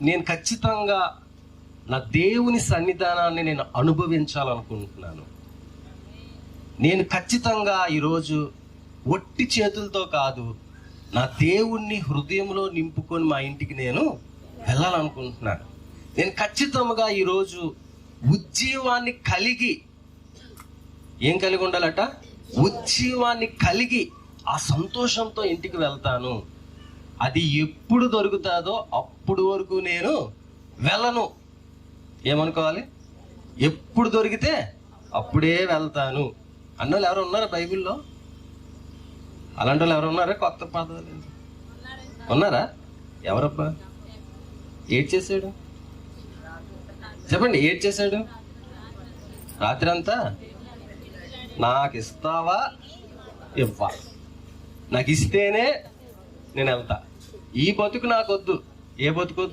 నేను ఖచ్చితంగా నా దేవుని సన్నిధానాన్ని నేను అనుభవించాలనుకుంటున్నాను. నేను ఖచ్చితంగా ఈరోజు ఒట్టి చేతులతో కాదు నా దేవుణ్ణి హృదయంలో నింపుకొని మా ఇంటికి నేను వెళ్ళాలనుకుంటున్నాను. నేను ఖచ్చితంగా ఈరోజు ఉజ్జీవాన్ని కలిగి ఏం కలిగి ఉండాలట? ఉజ్జీవాన్ని కలిగి ఆ సంతోషంతో ఇంటికి వెళ్తాను. అది ఎప్పుడు దొరుకుతుందో అప్పుడు వరకు నేను వెళ్ళను. ఏమనుకోవాలి? ఎప్పుడు దొరికితే అప్పుడే వెళ్తాను. అన్నోళ్ళు ఎవరు ఉన్నారా బైబిల్లో? అలాంటి వాళ్ళు ఎవరు ఉన్నారా? కొత్త పదాలు ఉన్నారా? ఎవరబ్బా? ఏడ్ చేశాడు చెప్పండి ఏడ్ చేశాడు రాత్రి అంతా నాకు ఇస్తావా ఇవ్వా. నాకు ఇస్తేనే నేను వెళ్తా ఈ బతుకు నాకు వద్దు ఏ బతుకు వద్దు?